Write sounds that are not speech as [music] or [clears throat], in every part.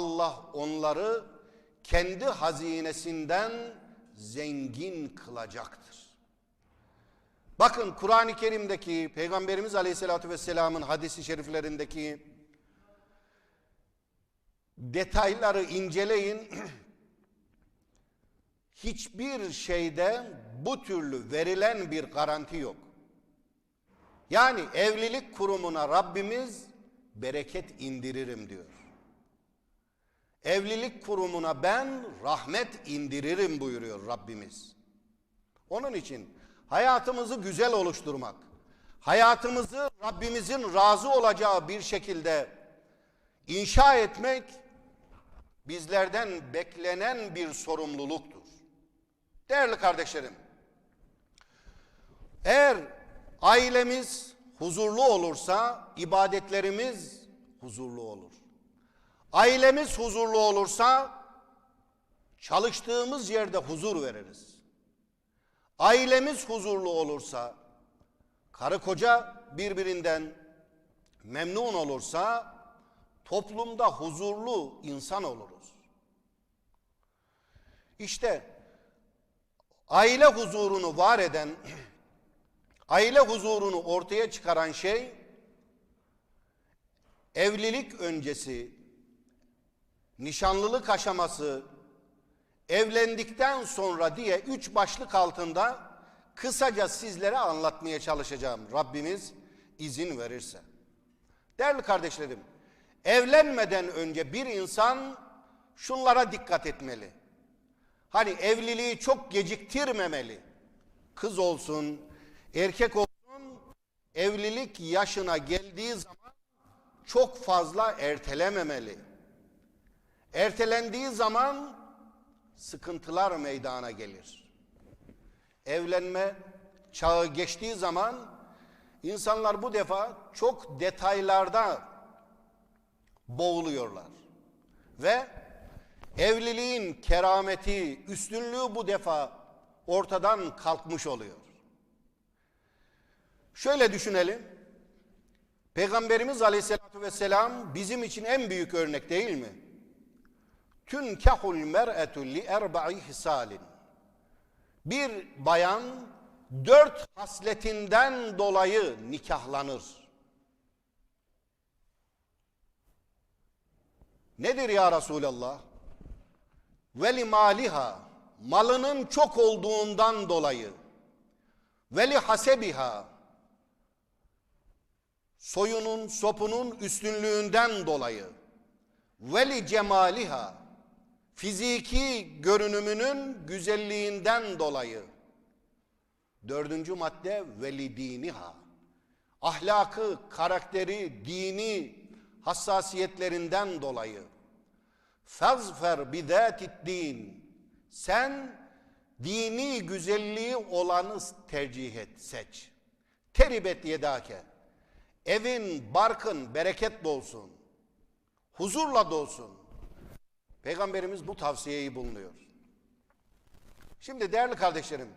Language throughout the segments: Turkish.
Allah onları kendi hazinesinden zengin kılacaktır. Bakın Kur'an-ı Kerim'deki Peygamberimiz Aleyhisselatü Vesselam'ın hadisi şeriflerindeki detayları inceleyin. [clears throat] Hiçbir şeyde bu türlü verilen bir garanti yok. Yani evlilik kurumuna Rabbimiz bereket indiririm diyor. Evlilik kurumuna ben rahmet indiririm buyuruyor Rabbimiz. Onun için hayatımızı güzel oluşturmak, hayatımızı Rabbimizin razı olacağı bir şekilde inşa etmek bizlerden beklenen bir sorumluluktur. Değerli kardeşlerim, eğer ailemiz huzurlu olursa ibadetlerimiz huzurlu olur. Ailemiz huzurlu olursa çalıştığımız yerde huzur veririz. Ailemiz huzurlu olursa karı koca birbirinden memnun olursa toplumda huzurlu insan oluruz. İşte aile huzurunu var eden, [clears throat] aile huzurunu ortaya çıkaran şey evlilik öncesi, nişanlılık aşaması, evlendikten sonra diye üç başlık altında kısaca sizlere anlatmaya çalışacağım. Rabbimiz izin verirse. Değerli kardeşlerim, evlenmeden önce bir insan şunlara dikkat etmeli. Hani evliliği çok geciktirmemeli. Kız olsun, erkek olsun, evlilik yaşına geldiği zaman çok fazla ertelememeli. Ertelendiği zaman sıkıntılar meydana gelir. Evlenme çağı geçtiği zaman insanlar bu defa çok detaylarda boğuluyorlar. Ve evliliğin kerameti, üstünlüğü bu defa ortadan kalkmış oluyor. Şöyle düşünelim. Peygamberimiz Aleyhisselatü Vesselam bizim için en büyük örnek değil mi? Tünkehul mer'etu li erba'i hisalin. Bir bayan dört hasletinden dolayı nikahlanır. Nedir ya Resulallah? Veli maliha, malının çok olduğundan dolayı. Veli hasebiha, soyunun, sopunun üstünlüğünden dolayı. Veli cemaliha, fiziki görünümünün güzelliğinden dolayı. Dördüncü madde veli diniha. Ahlakı, karakteri, dini hassasiyetlerinden dolayı. Fazfer bidatit din. Sen dini güzelliği olanı tercih et, seç. Teribet yedake. Evin, barkın bereket dolsun. Huzurla dolsun. Peygamberimiz bu tavsiyeyi bulunuyor. Şimdi değerli kardeşlerim,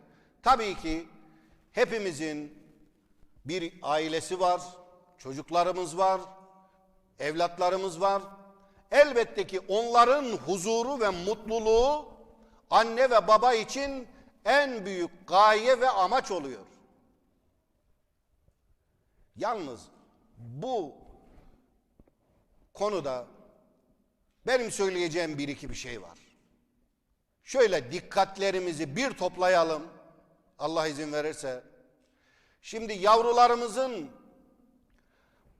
tabii ki hepimizin bir ailesi var, çocuklarımız var, evlatlarımız var. Elbette ki onların huzuru ve mutluluğu anne ve baba için en büyük gaye ve amaç oluyor. Yalnız bu konuda benim söyleyeceğim bir iki bir şey var. Şöyle dikkatlerimizi bir toplayalım. Allah izin verirse. Şimdi yavrularımızın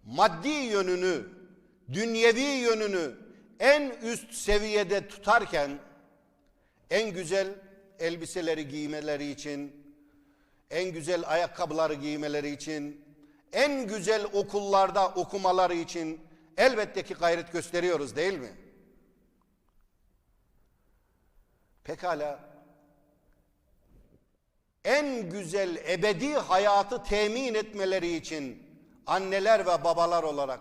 maddi yönünü, dünyevi yönünü en üst seviyede tutarken en güzel elbiseleri giymeleri için, en güzel ayakkabıları giymeleri için, en güzel okullarda okumaları için elbette ki gayret gösteriyoruz değil mi? Pekala en güzel ebedi hayatı temin etmeleri için anneler ve babalar olarak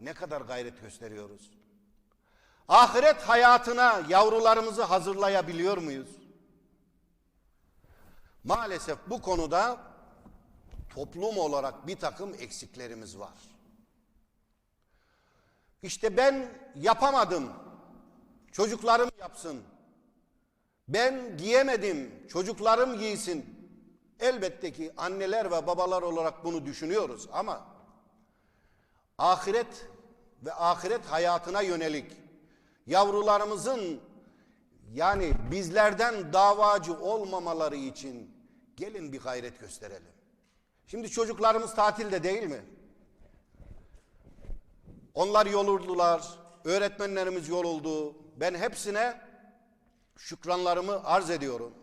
ne kadar gayret gösteriyoruz? Ahiret hayatına yavrularımızı hazırlayabiliyor muyuz? Maalesef bu konuda toplum olarak bir takım eksiklerimiz var. İşte ben yapamadım Çocuklarım yapsın. Ben giyemedim, çocuklarım giysin. Elbette ki anneler ve babalar olarak bunu düşünüyoruz ama ahiret ve ahiret hayatına yönelik yavrularımızın yani bizlerden davacı olmamaları için gelin bir gayret gösterelim. Şimdi çocuklarımız tatilde değil mi? Onlar yolurdular, öğretmenlerimiz yoruldu. Ben hepsine şükranlarımı arz ediyorum.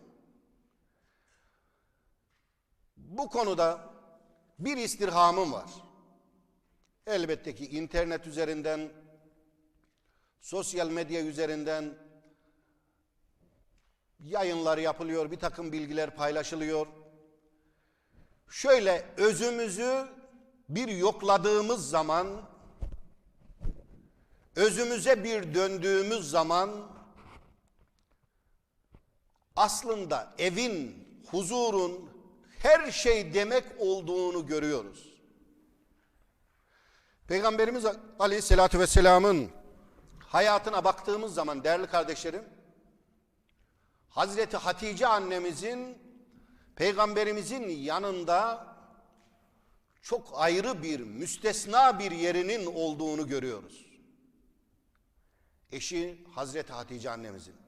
Bu konuda bir istirhamım var. Elbette ki internet üzerinden, sosyal medya üzerinden yayınlar yapılıyor, bir takım bilgiler paylaşılıyor. Şöyle özümüzü bir yokladığımız zaman, özümüze bir döndüğümüz zaman aslında evin, huzurun her şey demek olduğunu görüyoruz. Peygamberimiz Aleyhisselatü Vesselam'ın hayatına baktığımız zaman değerli kardeşlerim, Hazreti Hatice annemizin Peygamberimizin yanında çok ayrı bir, müstesna bir yerinin olduğunu görüyoruz. Eşi Hazreti Hatice annemizin.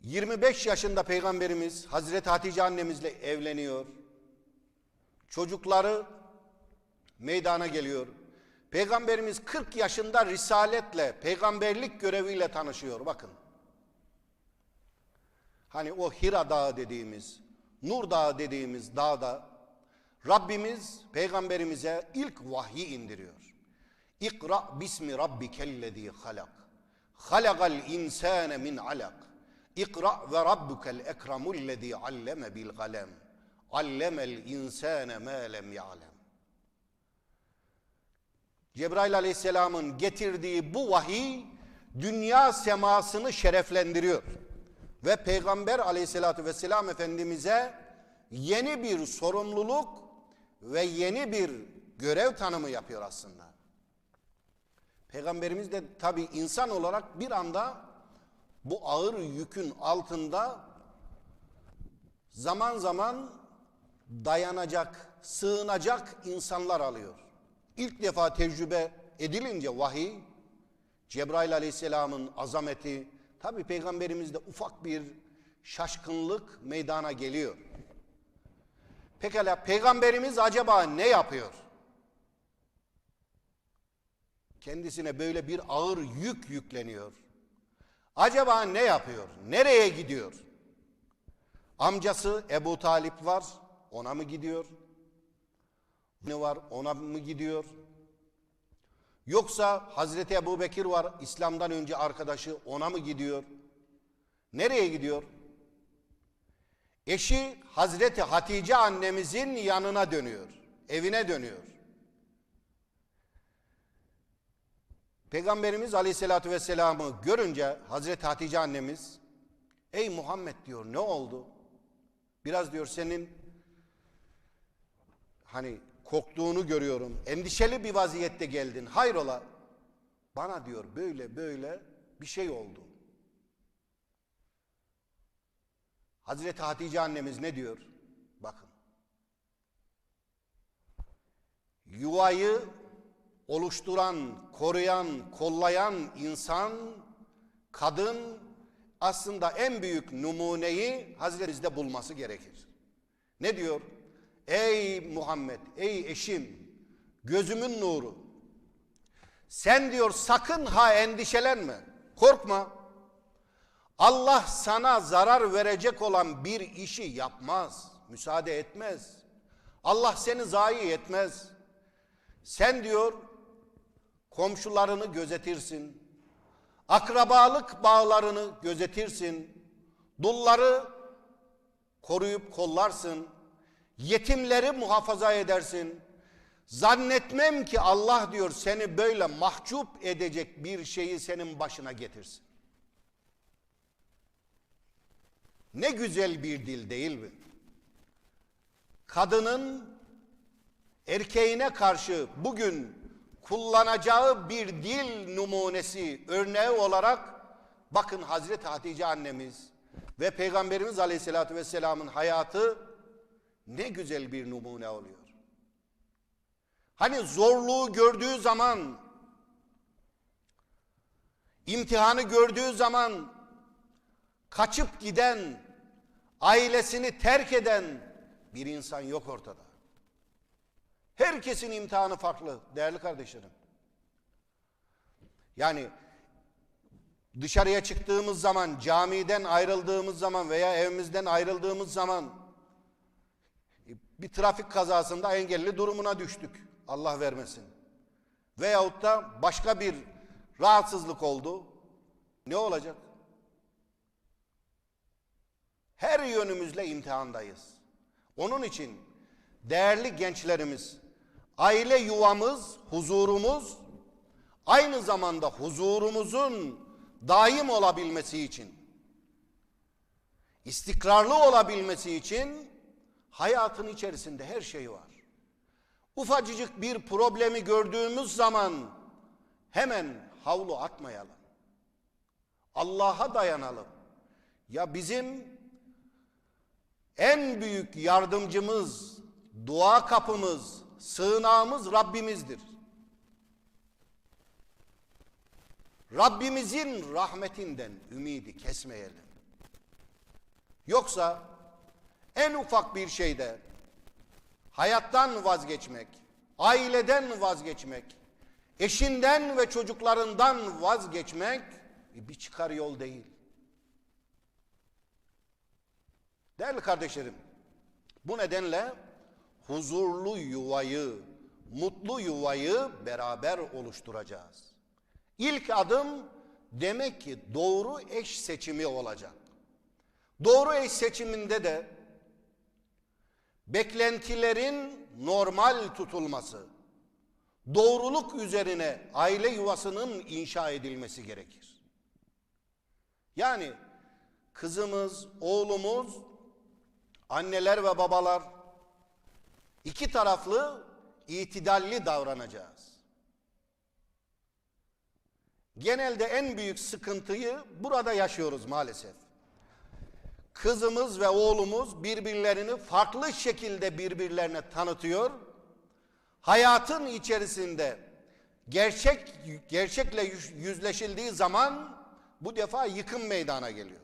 25 yaşında Peygamberimiz Hazreti Hatice annemizle evleniyor. Çocukları meydana geliyor. Peygamberimiz 40 yaşında risaletle, peygamberlik göreviyle tanışıyor. Bakın. Hani o Hira Dağı dediğimiz, Nur Dağı dediğimiz dağda Rabbimiz peygamberimize ilk vahyi indiriyor. İkra bismi rabbikellezî halak. Halakal insâne min alak. İkra ve rabbukel ekremullezî alleme bil galem. Allemel insâne mâ lem ya'lem. Cebrail aleyhisselamın getirdiği bu vahiy dünya semasını şereflendiriyor. Ve Peygamber aleyhissalatü vesselam Efendimiz'e yeni bir sorumluluk ve yeni bir görev tanımı yapıyor aslında. Peygamberimiz de tabi insan olarak bir anda bu ağır yükün altında zaman zaman dayanacak, sığınacak insanlar alıyor. İlk defa tecrübe edilince vahiy, Cebrail aleyhisselamın azameti, tabi peygamberimizde ufak bir şaşkınlık meydana geliyor. Pekala peygamberimiz acaba ne yapıyor? Kendisine böyle bir ağır yük yükleniyor. Acaba ne yapıyor? Nereye gidiyor? Amcası Ebu Talip var, ona mı gidiyor? Ne var, ona mı gidiyor? Yoksa Hazreti Ebu Bekir var, İslam'dan önce arkadaşı, ona mı gidiyor? Nereye gidiyor? Eşi Hazreti Hatice annemizin yanına dönüyor, evine dönüyor. Peygamberimiz Aleyhisselatü Vesselam'ı görünce Hazreti Hatice annemiz Ey Muhammed diyor ne oldu? Biraz diyor senin hani korktuğunu görüyorum. Endişeli bir vaziyette geldin. Hayrola? Bana diyor böyle böyle bir şey oldu. Hazreti Hatice annemiz ne diyor? Bakın. Yuvayı oluşturan, koruyan, kollayan insan, kadın aslında en büyük numuneyi Hazretimizde bulması gerekir. Ne diyor? Ey Muhammed, ey eşim, gözümün nuru. Sen diyor sakın ha endişelenme, korkma. Allah sana zarar verecek olan bir işi yapmaz, müsaade etmez. Allah seni zayi etmez. Sen diyor komşularını gözetirsin. Akrabalık bağlarını gözetirsin. Dulları koruyup kollarsın. Yetimleri muhafaza edersin. Zannetmem ki Allah diyor seni böyle mahcup edecek bir şeyi senin başına getirsin. Ne güzel bir dil değil mi? Kadının erkeğine karşı bugün kullanacağı bir dil numunesi, örneği olarak bakın Hazreti Hatice annemiz ve Peygamberimiz Aleyhisselatü Vesselam'ın hayatı ne güzel bir numune oluyor. Hani zorluğu gördüğü zaman, imtihanı gördüğü zaman kaçıp giden, ailesini terk eden bir insan yok ortada. Herkesin imtihanı farklı değerli kardeşlerim. Yani dışarıya çıktığımız zaman, camiden ayrıldığımız zaman veya evimizden ayrıldığımız zaman bir trafik kazasında engelli durumuna düştük. Allah vermesin. Veyahut da başka bir rahatsızlık oldu. Ne olacak? Her yönümüzle imtihandayız. Onun için değerli gençlerimiz, aile yuvamız, huzurumuz, aynı zamanda huzurumuzun daim olabilmesi için, istikrarlı olabilmesi için hayatın içerisinde her şey var. Ufacıcık bir problemi gördüğümüz zaman hemen havlu atmayalım. Allah'a dayanalım. Ya bizim en büyük yardımcımız, dua kapımız, sığınağımız Rabbimizdir. Rabbimizin rahmetinden ümidi kesmeyelim. Yoksa en ufak bir şeyde hayattan vazgeçmek, aileden vazgeçmek, eşinden ve çocuklarından vazgeçmek bir çıkar yol değil. Değerli kardeşlerim, bu nedenle huzurlu yuvayı, mutlu yuvayı beraber oluşturacağız. İlk adım demek ki doğru eş seçimi olacak. Doğru eş seçiminde de beklentilerin normal tutulması, doğruluk üzerine aile yuvasının inşa edilmesi gerekir. Yani kızımız, oğlumuz, anneler ve babalar iki taraflı itidalli davranacağız. Genelde en büyük sıkıntıyı burada yaşıyoruz maalesef. Kızımız ve oğlumuz birbirlerini farklı şekilde birbirlerine tanıtıyor. Hayatın içerisinde gerçek gerçekle yüzleşildiği zaman bu defa yıkım meydana geliyor.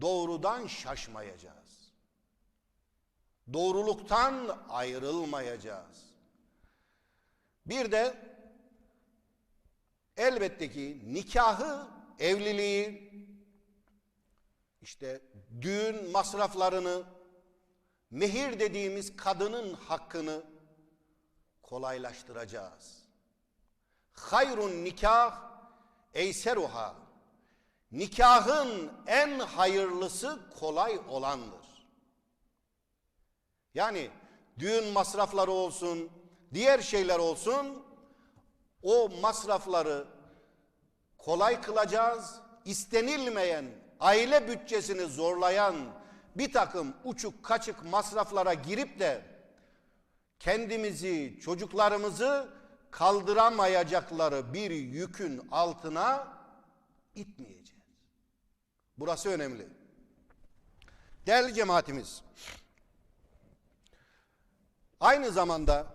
Doğrudan şaşmayacağız. Doğruluktan ayrılmayacağız. Bir de elbette ki nikahı, evliliği, işte düğün masraflarını, mehir dediğimiz kadının hakkını kolaylaştıracağız. Hayrun nikah eyseruha. Nikahın en hayırlısı kolay olandır. Yani düğün masrafları olsun, diğer şeyler olsun, o masrafları kolay kılacağız. İstenilmeyen, aile bütçesini zorlayan bir takım uçuk kaçık masraflara girip de kendimizi, çocuklarımızı kaldıramayacakları bir yükün altına itmeyeceğiz. Burası önemli. Değerli cemaatimiz, aynı zamanda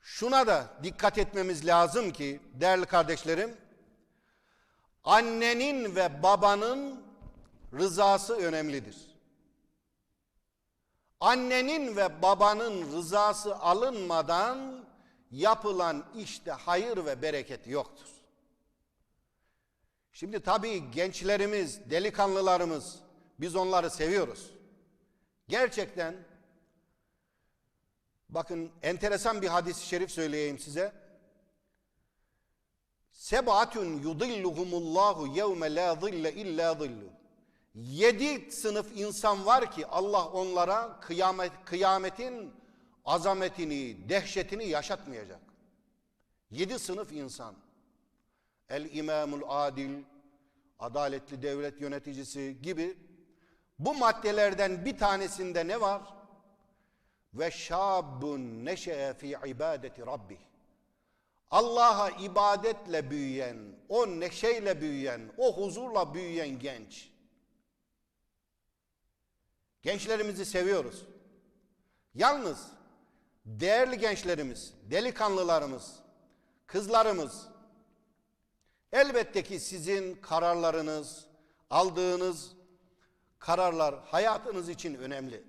şuna da dikkat etmemiz lazım ki değerli kardeşlerim, annenin ve babanın rızası önemlidir. Annenin ve babanın rızası alınmadan yapılan işte hayır ve bereket yoktur. Şimdi tabii gençlerimiz, delikanlılarımız biz onları seviyoruz. Gerçekten bakın enteresan bir hadis-i şerif söyleyeyim size. Sebatun yudilluhumullahu yevme la zille illa zillu. Yedi sınıf insan var ki Allah onlara kıyamet, kıyametin azametini, dehşetini yaşatmayacak. Yedi sınıf insan. El imamul adil, adaletli devlet yöneticisi gibi bu maddelerden bir tanesinde ne var? Ve şabun neşe'e fi ibadeti rabbih. Allah'a ibadetle büyüyen, o neşeyle büyüyen, o huzurla büyüyen genç. Gençlerimizi seviyoruz. Yalnız değerli gençlerimiz, delikanlılarımız, kızlarımız elbette ki sizin kararlarınız, aldığınız kararlar hayatınız için önemli.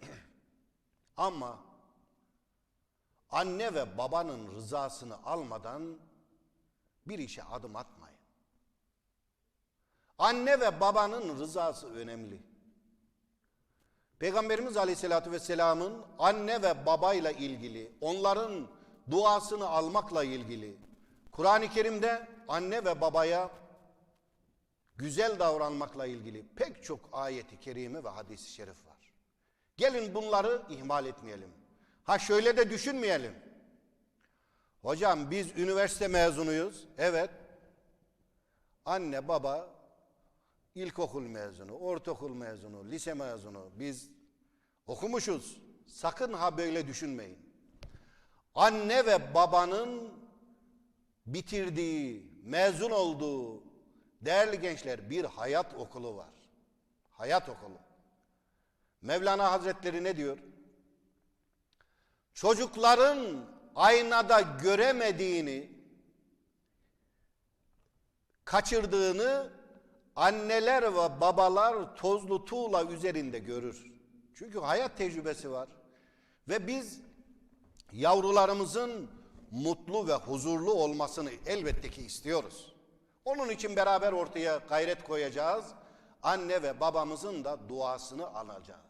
[clears throat] Ama anne ve babanın rızasını almadan bir işe adım atmayın. Anne ve babanın rızası önemli. Peygamberimiz Aleyhisselatü Vesselam'ın anne ve babayla ilgili, onların duasını almakla ilgili, Kur'an-ı Kerim'de anne ve babaya güzel davranmakla ilgili pek çok ayeti kerime ve hadisi şerif var. Gelin bunları ihmal etmeyelim. Ha şöyle de düşünmeyelim. Hocam biz üniversite mezunuyuz. Evet. Anne baba ilkokul mezunu, ortaokul mezunu, lise mezunu. Biz okumuşuz. Sakın ha böyle düşünmeyin. Anne ve babanın bitirdiği, mezun olduğu değerli gençler bir hayat okulu var. Hayat okulu. Mevlana Hazretleri ne diyor? Çocukların aynada göremediğini, kaçırdığını anneler ve babalar tozlu tuğla üzerinde görür. Çünkü hayat tecrübesi var. Ve biz yavrularımızın mutlu ve huzurlu olmasını elbette ki istiyoruz. Onun için beraber ortaya gayret koyacağız. Anne ve babamızın da duasını alacağız.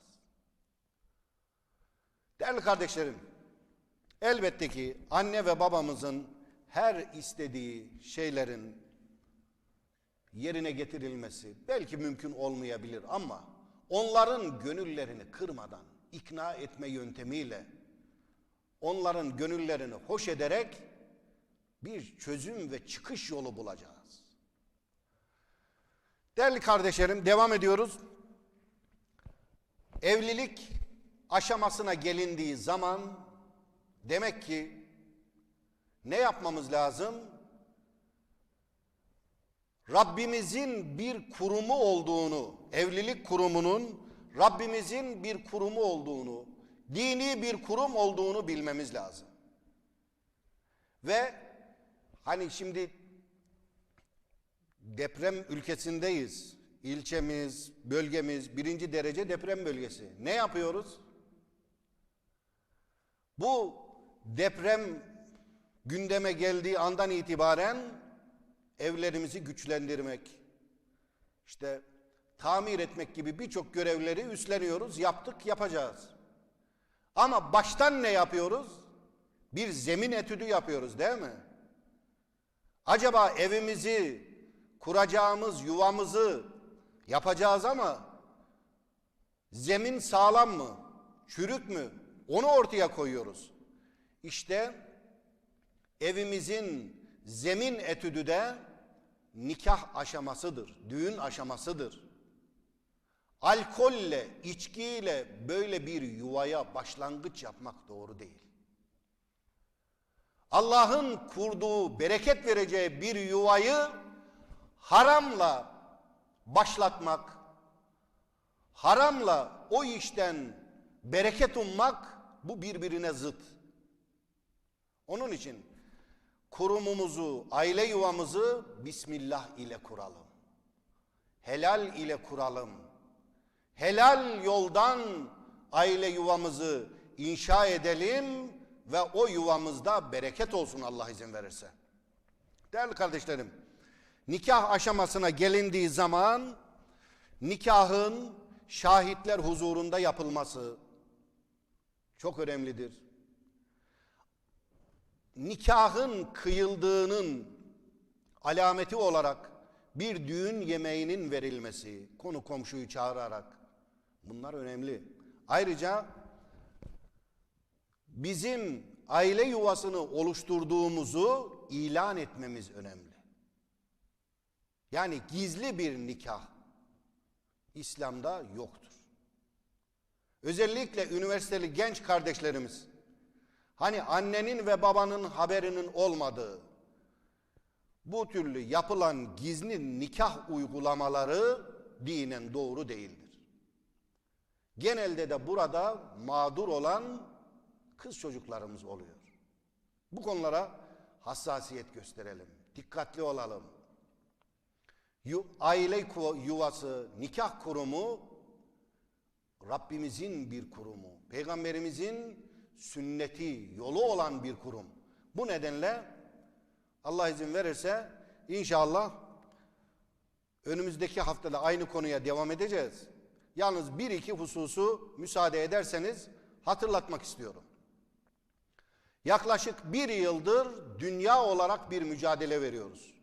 Değerli kardeşlerim, elbette ki anne ve babamızın her istediği şeylerin yerine getirilmesi belki mümkün olmayabilir ama onların gönüllerini kırmadan ikna etme yöntemiyle onların gönüllerini hoş ederek bir çözüm ve çıkış yolu bulacağız. Değerli kardeşlerim devam ediyoruz. Evlilik aşamasına gelindiği zaman demek ki ne yapmamız lazım? Rabbimizin bir kurumu olduğunu, evlilik kurumunun Rabbimizin bir kurumu olduğunu, dini bir kurum olduğunu bilmemiz lazım. Ve hani şimdi deprem ülkesindeyiz. İlçemiz, bölgemiz birinci derece deprem bölgesi. Ne yapıyoruz? Bu deprem gündeme geldiği andan itibaren evlerimizi güçlendirmek, işte tamir etmek gibi birçok görevleri üstleniyoruz, yaptık, yapacağız. Ama baştan ne yapıyoruz? Bir zemin etüdü yapıyoruz değil mi? Acaba evimizi, kuracağımız yuvamızı yapacağız ama zemin sağlam mı? Çürük mü? Onu ortaya koyuyoruz. İşte evimizin zemin etüdü de nikah aşamasıdır, düğün aşamasıdır. Alkolle, içkiyle böyle bir yuvaya başlangıç yapmak doğru değil. Allah'ın kurduğu, bereket vereceği bir yuvayı haramla başlatmak, haramla o işten bereket ummak bu birbirine zıt. Onun için kurumumuzu, aile yuvamızı Bismillah ile kuralım. Helal ile kuralım. Helal yoldan aile yuvamızı inşa edelim ve o yuvamızda bereket olsun Allah izin verirse. Değerli kardeşlerim, nikah aşamasına gelindiği zaman nikahın şahitler huzurunda yapılması çok önemlidir. Nikahın kıyıldığının alameti olarak bir düğün yemeğinin verilmesi, konu komşuyu çağırarak bunlar önemli. Ayrıca bizim aile yuvasını oluşturduğumuzu ilan etmemiz önemli. Yani gizli bir nikah İslam'da yoktur. Özellikle üniversiteli genç kardeşlerimiz Hani annenin ve babanın haberinin olmadığı bu türlü yapılan gizli nikah uygulamaları dinen doğru değildir. Genelde de burada mağdur olan kız çocuklarımız oluyor. Bu konulara hassasiyet gösterelim, dikkatli olalım. Aile yuvası, nikah kurumu Rabbimizin bir kurumu, peygamberimizin sünneti, yolu olan bir kurum. Bu nedenle Allah izin verirse inşallah önümüzdeki haftada aynı konuya devam edeceğiz. Yalnız bir iki hususu müsaade ederseniz hatırlatmak istiyorum. Yaklaşık bir yıldır dünya olarak bir mücadele veriyoruz.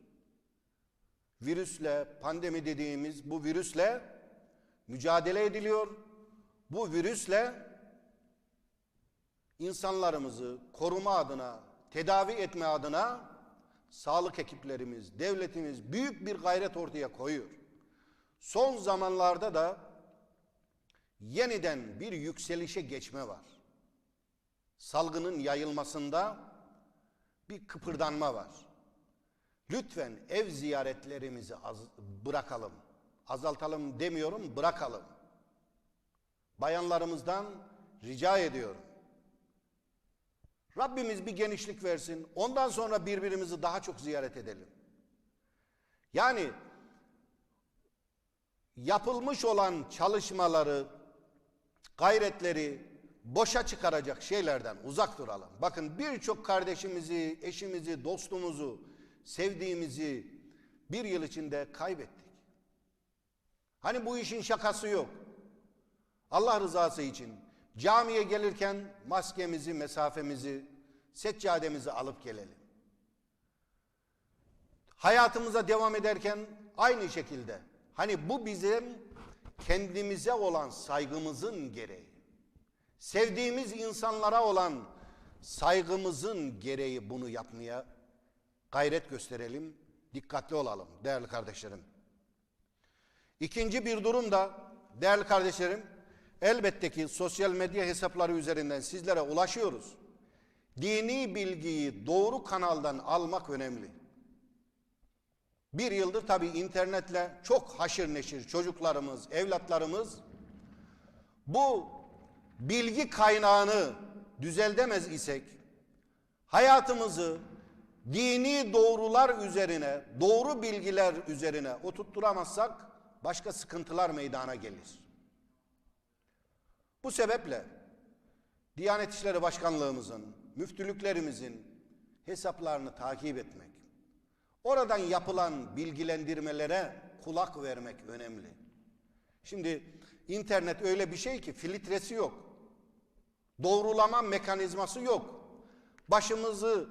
Virüsle, pandemi dediğimiz bu virüsle mücadele ediliyor. Bu virüsle insanlarımızı koruma adına, tedavi etme adına sağlık ekiplerimiz, devletimiz büyük bir gayret ortaya koyuyor. Son zamanlarda da yeniden bir yükselişe geçme var. Salgının yayılmasında bir kıpırdanma var. Lütfen ev ziyaretlerimizi az, bırakalım. Azaltalım demiyorum, bırakalım. Bayanlarımızdan rica ediyorum. Rabbimiz bir genişlik versin. Ondan sonra birbirimizi daha çok ziyaret edelim. Yani yapılmış olan çalışmaları, gayretleri boşa çıkaracak şeylerden uzak duralım. Bakın birçok kardeşimizi, eşimizi, dostumuzu, sevdiğimizi bir yıl içinde kaybettik. Hani bu işin şakası yok. Allah rızası için camiye gelirken maskemizi, mesafemizi, seccademizi alıp gelelim. Hayatımıza devam ederken aynı şekilde. Hani bu bizim kendimize olan saygımızın gereği. Sevdiğimiz insanlara olan saygımızın gereği bunu yapmaya gayret gösterelim, dikkatli olalım değerli kardeşlerim. İkinci bir durum da değerli kardeşlerim, elbette ki sosyal medya hesapları üzerinden sizlere ulaşıyoruz. Dini bilgiyi doğru kanaldan almak önemli. Bir yıldır tabi internetle çok haşır neşir çocuklarımız, evlatlarımız bu bilgi kaynağını düzeltemez isek hayatımızı dini doğrular üzerine, doğru bilgiler üzerine oturtturamazsak başka sıkıntılar meydana gelir. Bu sebeple Diyanet İşleri Başkanlığımızın, müftülüklerimizin hesaplarını takip etmek, oradan yapılan bilgilendirmelere kulak vermek önemli. Şimdi internet öyle bir şey ki filtresi yok. Doğrulama mekanizması yok. Başımızı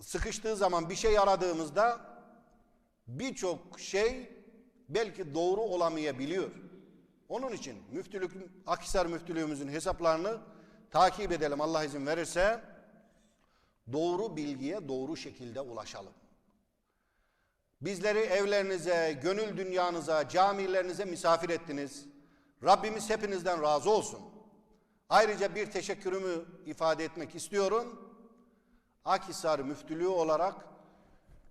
sıkıştığı zaman bir şey aradığımızda birçok şey belki doğru olamayabiliyor. Onun için müftülük, Akhisar müftülüğümüzün hesaplarını takip edelim Allah izin verirse. Doğru bilgiye doğru şekilde ulaşalım. Bizleri evlerinize, gönül dünyanıza, camilerinize misafir ettiniz. Rabbimiz hepinizden razı olsun. Ayrıca bir teşekkürümü ifade etmek istiyorum. Akhisar müftülüğü olarak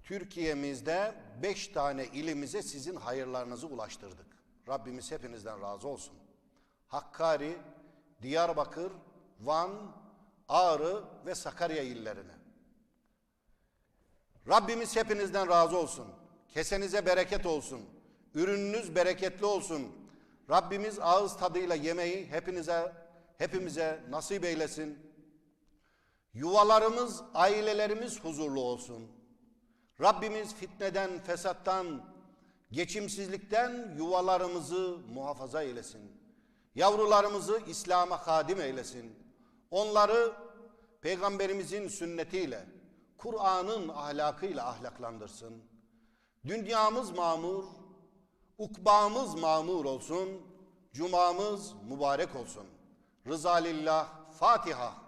Türkiye'mizde beş tane ilimize sizin hayırlarınızı ulaştırdık. Rabbimiz hepinizden razı olsun. Hakkari, Diyarbakır, Van, Ağrı ve Sakarya illerine. Rabbimiz hepinizden razı olsun. Kesenize bereket olsun. Ürününüz bereketli olsun. Rabbimiz ağız tadıyla yemeği hepinize hepimize nasip eylesin. Yuvalarımız, ailelerimiz huzurlu olsun. Rabbimiz fitneden, fesattan, geçimsizlikten yuvalarımızı muhafaza eylesin. Yavrularımızı İslam'a hadim eylesin. Onları Peygamberimizin sünnetiyle, Kur'an'ın ahlakıyla ahlaklandırsın. Dünyamız mamur, ukbamız mamur olsun, cumamız mübarek olsun. Rıza lillah, Fatiha.